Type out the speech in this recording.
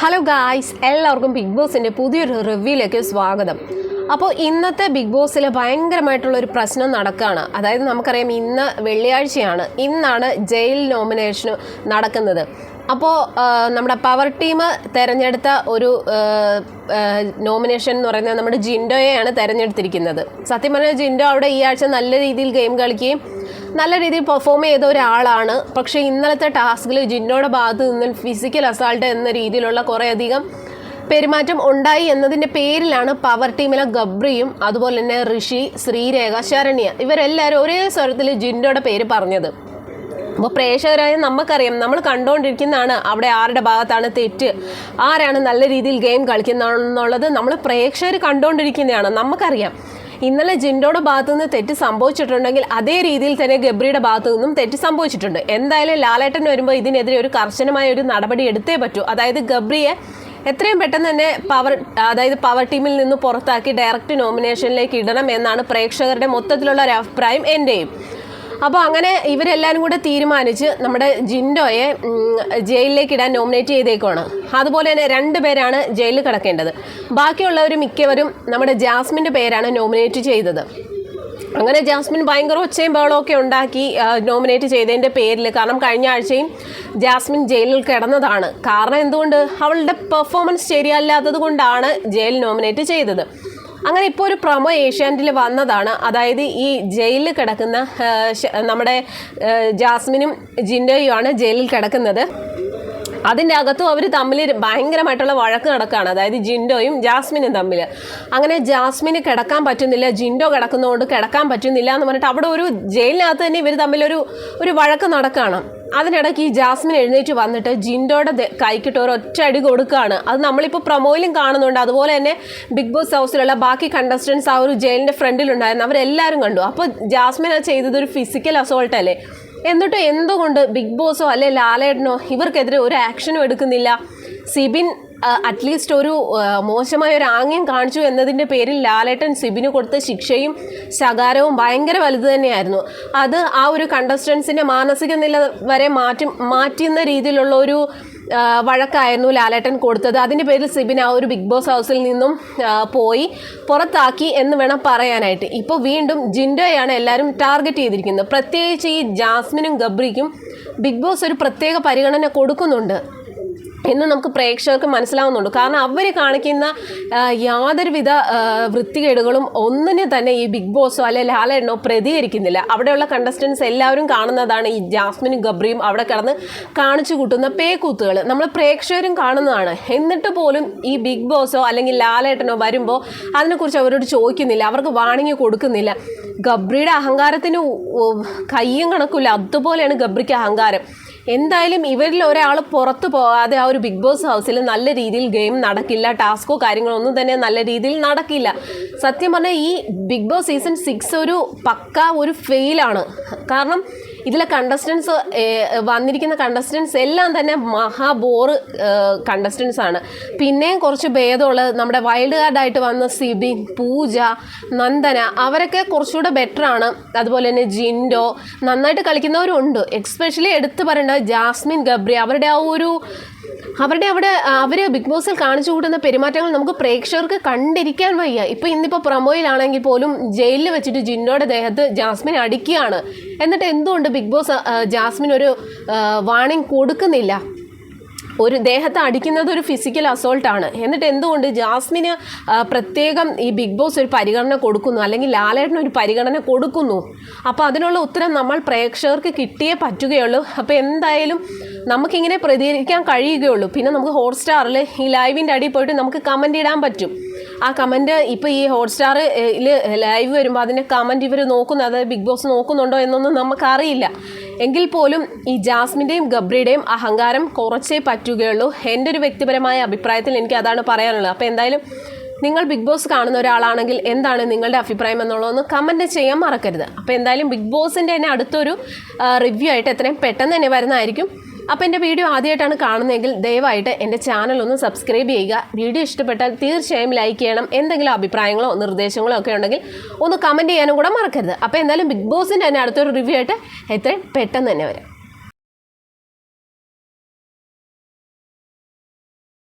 Hello guys എല്ലാവർക്കും big ബോസിന്റെ പുതിയൊരു റിവ്യൂയിലേക്ക് സ്വാഗതം. അപ്പോൾ ഇന്നത്തെ ബിഗ് ബോസിൽ ഭയങ്കരമായിട്ടുള്ള ഒരു പ്രശ്നം നടക്കുകയാണ് അതായത് നമുക്കറിയാം ഇന്ന് വെള്ളിയാഴ്ചയാണ്. ഇന്നാണ് ജയിൽ നോമിനേഷൻ നടക്കുന്നത്. അപ്പോൾ നമ്മുടെ പവർ ടീം തിരഞ്ഞെടുത്ത ഒരു നോമിനേഷൻ എന്ന് പറയുന്നത് നമ്മുടെ ജിൻഡോയെയാണ് തിരഞ്ഞെടുത്തിരിക്കുന്നത്. സത്യം പറഞ്ഞാൽ ജിൻഡോ അവിടെ ഈ ആഴ്ച നല്ല രീതിയിൽ ഗെയിം കളിക്കുകയും നല്ല രീതിയിൽ പെർഫോം ചെയ്ത ഒരാളാണ്. പക്ഷേ ഇന്നലത്തെ ടാസ്കിൽ ജിന്നോടെ ഭാഗത്ത് നിന്ന് ഫിസിക്കൽ അസാൾട്ട് എന്ന രീതിയിലുള്ള കുറേയധികം പെരുമാറ്റം ഉണ്ടായി എന്നതിന്റെ പേരിലാണ് പവർ ടീമിലെ ഗബ്രിയും അതുപോലെ തന്നെ ഋഷി ശ്രീരേഖ ശരണ്യ ഇവരെല്ലാവരും ഒരേ സ്വരത്തിൽ ജിൻഡോയുടെ പേര് പറഞ്ഞത്. അപ്പോൾ പ്രേക്ഷകരായ നമുക്കറിയാം നമ്മൾ കണ്ടുകൊണ്ടിരിക്കുന്നതാണ് അവിടെ ആരുടെ ഭാഗത്താണ് തെറ്റ് ആരാണ് നല്ല രീതിയിൽ ഗെയിം കളിക്കുന്നതെന്നുള്ളത് നമ്മൾ പ്രേക്ഷകർ കണ്ടുകൊണ്ടിരിക്കുന്നതാണ് നമുക്കറിയാം ഇന്നലെ ജിൻഡോയുടെ ഭാഗത്തു നിന്ന് തെറ്റ് സംഭവിച്ചിട്ടുണ്ടെങ്കിൽ അതേ രീതിയിൽ തന്നെ ഗബ്രിയുടെ ഭാഗത്തു നിന്നും തെറ്റ് സംഭവിച്ചിട്ടുണ്ട്. എന്തായാലും ലാലേട്ടൻ വരുമ്പോൾ ഇതിനെതിരെ ഒരു കർശനമായ ഒരു നടപടി എടുത്തേ പറ്റൂ. അതായത് ഗബ്രിയെ എത്രയും പെട്ടെന്ന് തന്നെ പവർ അതായത് പവർ ടീമിൽ നിന്ന് പുറത്താക്കി ഡയറക്റ്റ് നോമിനേഷനിലേക്ക് ഇടണം എന്നാണ് പ്രേക്ഷകരുടെ മൊത്തത്തിലുള്ള ഒരു അഭിപ്രായം എന്റെയും അപ്പോൾ അങ്ങനെ ഇവരെല്ലാവരും കൂടെ തീരുമാനിച്ച് നമ്മുടെ ജിൻഡോയെ ജയിലിലേക്ക് ഇടാൻ നോമിനേറ്റ് ചെയ്തേക്കുവാണ്. അതുപോലെ തന്നെ രണ്ട് പേരാണ് ജയിലിൽ കിടക്കേണ്ടത്. ബാക്കിയുള്ളവർ മിക്കവരും നമ്മുടെ ജാസ്മിന്റെ പേരാണ് നോമിനേറ്റ് ചെയ്തത്. അങ്ങനെ ജാസ്മിൻ ഭയങ്കര ഒച്ചയും ബഹളമൊക്കെ ഉണ്ടാക്കി നോമിനേറ്റ് ചെയ്തതിന്റെ പേരിൽ കാരണം കഴിഞ്ഞ ആഴ്ചയും ജാസ്മിൻ ജയിലിൽ കിടന്നതാണ്. കാരണം എന്തുകൊണ്ട്? അവളുടെ പെർഫോമൻസ് ശരിയല്ലാത്തത് കൊണ്ടാണ് ജയിൽ നോമിനേറ്റ് ചെയ്തത്. അങ്ങനെ ഇപ്പോൾ ഒരു പ്രൊമോ ഏഷ്യാനെറ്റിൽ വന്നതാണ്. അതായത് ഈ ജയിലിൽ കിടക്കുന്ന നമ്മുടെ ജാസ്മിനും ജിൻഡോയുമാണ് ജയിലിൽ കിടക്കുന്നത്. അതിന്റെ അകത്തും അവർ തമ്മിൽ ഭയങ്കരമായിട്ടുള്ള വഴക്ക് നടക്കുകയാണ് അതായത് ജിൻഡോയും ജാസ്മിനും തമ്മിൽ അങ്ങനെ ജാസ്മിന് കിടക്കാൻ പറ്റുന്നില്ല ജിൻഡോ കിടക്കുന്നതുകൊണ്ട് കിടക്കാൻ പറ്റുന്നില്ല എന്ന് പറഞ്ഞിട്ട് അവിടെ ഒരു ജയിലിനകത്ത് തന്നെ ഇവർ തമ്മിലൊരു ഒരു വഴക്ക് നടക്കുകയാണ് അതിനിടയ്ക്ക് ഈ ജാസ്മിൻ എഴുന്നേറ്റ് വന്നിട്ട് ജിൻഡോയുടെ കൈക്കിട്ട് ഒറ്റ അടി കൊടുക്കുകയാണ് അത് നമ്മളിപ്പോൾ പ്രൊമോയിലും കാണുന്നുണ്ട്. അതുപോലെ തന്നെ ബിഗ് ബോസ് ഹൗസിലുള്ള ബാക്കി കണ്ടസ്റ്റൻസ് ആ ഒരു ജയിലിന്റെ ഫ്രണ്ടിലുണ്ടായിരുന്നു. അവരെല്ലാവരും കണ്ടു. അപ്പോൾ ജാസ്മിൻ അത് ചെയ്തത് ഒരു ഫിസിക്കൽ അസോൾട്ട് അല്ലേ? എന്നിട്ട് എന്തുകൊണ്ട് ബിഗ് ബോസോ അല്ലെ ലാലേട്ടനോ ഇവർക്കെതിരെ ഒരു ആക്ഷനും എടുക്കുന്നില്ല? സിബിൻ അറ്റ്ലീസ്റ്റ് ഒരു മോശമായ ഒരു ആംഗ്യം കാണിച്ചു എന്നതിന്റെ പേരിൽ ലാലേട്ടൻ സിബിന് കൊടുത്ത ശിക്ഷയും ശകാരവും ഭയങ്കര വലുത് തന്നെയായിരുന്നു. അത് ആ ഒരു കണ്ടസ്റ്റൻസിന്റെ മാനസിക നില വരെ മാറ്റി മാറ്റുന്ന രീതിയിലുള്ള ഒരു വഴക്കായിരുന്നു ലാലേട്ടൻ കൊടുത്തത്. അതിന്റെ പേരിൽ സിബിൻ ആ ഒരു ബിഗ് ബോസ് ഹൗസിൽ നിന്നും പോയി പുറത്താക്കി എന്ന് വേണം പറയാനായിട്ട്. ഇപ്പോൾ വീണ്ടും ജിൻഡോയാണ് എല്ലാവരും ടാർഗറ്റ് ചെയ്തിരിക്കുന്നത്. പ്രത്യേകിച്ച് ഈ ജാസ്മിനും ഗബ്രിക്കും ബിഗ് ബോസ് ഒരു പ്രത്യേക പരിഗണന കൊടുക്കുന്നുണ്ട്. എന്ന് നമുക്ക് പ്രേക്ഷകർക്ക് മനസ്സിലാവുന്നുണ്ട് കാരണം അവർ കാണിക്കുന്ന യാതൊരുവിധ വൃത്തികേടുകളും ഒന്നിനെ തന്നെ ഈ ബിഗ് ബോസോ അല്ലെ ലാലേട്ടനോ പ്രതികരിക്കുന്നില്ല. അവിടെയുള്ള കണ്ടസ്റ്റൻസ് എല്ലാവരും കാണുന്നതാണ് ഈ ജാസ്മിനും ഗബ്രിയും അവിടെ കിടന്ന് കാണിച്ചു കൂട്ടുന്ന പേക്കൂത്തുകൾ നമ്മൾ പ്രേക്ഷകരും കാണുന്നതാണ്. എന്നിട്ട് പോലും ഈ ബിഗ് ബോസോ അല്ലെങ്കിൽ ലാലേട്ടനോ വരുമ്പോൾ അതിനെക്കുറിച്ച് അവരോട് ചോദിക്കുന്നില്ല. അവർക്ക് വാണിങ്ങി കൊടുക്കുന്നില്ല. ഗബ്രിയുടെ അഹങ്കാരത്തിന് കയ്യും കണക്കില്ല അതുപോലെയാണ് ഗബ്രിക്ക് അഹങ്കാരം. എന്തായാലും ഇവരിൽ ഒരാൾ പുറത്തു പോകാതെ ആ ഒരു ബിഗ് ബോസ് ഹൗസിൽ നല്ല രീതിയിൽ ഗെയിം നടക്കില്ല ടാസ്കോ കാര്യങ്ങളോ ഒന്നും തന്നെ നല്ല രീതിയിൽ നടക്കില്ല. സത്യം പറഞ്ഞാൽ ഈ ബിഗ് ബോസ് സീസൺ സിക്സ് ഒരു പക്ക ഒരു ഫെയിലാണ് കാരണം ഇതിലെ കണ്ടസ്റ്റൻസ് വന്നിരിക്കുന്ന കണ്ടസ്റ്റൻസ് എല്ലാം തന്നെ മഹാബോർ കണ്ടസ്റ്റൻസ് ആണ്. പിന്നെയും കുറച്ച് ഭേദമുള്ളത് നമ്മുടെ വൈൽഡ് കാർഡായിട്ട് വന്ന സിബിൻ പൂജ നന്ദന അവരൊക്കെ കുറച്ചുകൂടെ ബെറ്റർ ആണ്. അതുപോലെ തന്നെ ജിൻഡോ നന്നായിട്ട് കളിക്കുന്നവരുണ്ട് എക്സ്പെഷ്യലി എടുത്തു പറയേണ്ട ജാസ്മിൻ ഗബ്രി അവരുടെ ആ ഒരു അവരുടെ അവിടെ അവർ ബിഗ് ബോസിൽ കാണിച്ചു കൂട്ടുന്ന പെരുമാറ്റങ്ങൾ നമുക്ക് പ്രേക്ഷകർക്ക് കണ്ടിരിക്കാൻ വയ്യ. ഇപ്പോൾ ഇന്നിപ്പോ പ്രമോയിലാണെങ്കിൽ പോലും ജയിലിൽ വെച്ചിട്ട് ജിന്നോയുടെ ദേഹത്ത് ജാസ്മിൻ അടിക്കുകയാണ്. എന്നിട്ട് എന്തുകൊണ്ട് ബിഗ് ബോസ് ജാസ്മിൻ ഒരു വാണിംഗ് കൊടുക്കുന്നില്ല? ഒരു ദേഹത്തെ അടിക്കുന്നത് ഒരു ഫിസിക്കൽ അസോൾട്ടാണ് എന്നിട്ട് എന്തുകൊണ്ട് ജാസ്മിന് പ്രത്യേകം ഈ ബിഗ് ബോസ് ഒരു പരിഗണന കൊടുക്കുന്നു? അല്ലെങ്കിൽ ലാലേട്ടന് ഒരു പരിഗണന കൊടുക്കുന്നു? അപ്പോൾ അതിനുള്ള ഉത്തരം നമ്മൾ പ്രേക്ഷകർക്ക് കിട്ടിയേ പറ്റുകയുള്ളൂ. അപ്പോൾ എന്തായാലും നമുക്കിങ്ങനെ പ്രതികരിക്കാൻ കഴിയുകയുള്ളൂ. പിന്നെ നമുക്ക് ഹോട്ട്സ്റ്റാറിൽ ഈ ലൈവിന്റെ അടിയിൽ പോയിട്ട് നമുക്ക് കമന്റ് ഇടാൻ പറ്റും. ആ കമന്റ് ഇപ്പോൾ ഈ ഹോട്ട്സ്റ്റാറിൽ ലൈവ് വരുമ്പോൾ അതിന്റെ കമന്റ് ഇവർ നോക്കുന്നത് ബിഗ് ബോസ് നോക്കുന്നുണ്ടോ എന്നൊന്നും നമുക്കറിയില്ല. എങ്കിൽ പോലും ഈ ജാസ്മിന്റെയും ഗബ്രിയുടെയും അഹങ്കാരം കുറച്ചേ പറ്റുകയുള്ളൂ. എന്റെ ഒരു വ്യക്തിപരമായ അഭിപ്രായത്തിൽ എനിക്ക് അതാണ് പറയാനുള്ളത്. അപ്പോൾ എന്തായാലും നിങ്ങൾ ബിഗ് ബോസ് കാണുന്ന ഒരാളാണെങ്കിൽ എന്താണ് നിങ്ങളുടെ അഭിപ്രായം എന്നുള്ളതൊന്ന് കമന്റ് ചെയ്യാൻ മറക്കരുത്. അപ്പോൾ എന്തായാലും ബിഗ് ബോസിന്റെ തന്നെ അടുത്തൊരു റിവ്യൂ ആയിട്ട് എത്രയും പെട്ടെന്ന് തന്നെ വരുന്നതായിരിക്കും. അപ്പോൾ എന്റെ വീഡിയോ ആദ്യമായിട്ടാണ് കാണുന്നതെങ്കിൽ ദയവായിട്ട് എന്റെ ചാനൽ ഒന്ന് സബ്സ്ക്രൈബ് ചെയ്യുക. വീഡിയോ ഇഷ്ടപ്പെട്ടാൽ തീർച്ചയായും ലൈക്ക് ചെയ്യണം. എന്തെങ്കിലും അഭിപ്രായങ്ങളോ നിർദ്ദേശങ്ങളോ ഒക്കെ ഉണ്ടെങ്കിൽ ഒന്ന് കമന്റ് ചെയ്യാനും കൂടെ മറക്കരുത്. അപ്പോൾ എന്തായാലും ബിഗ് ബോസിന്റെ തന്നെ അടുത്തൊരു റിവ്യൂ ആയിട്ട് എത്രയും പെട്ടെന്ന് തന്നെ വരാം.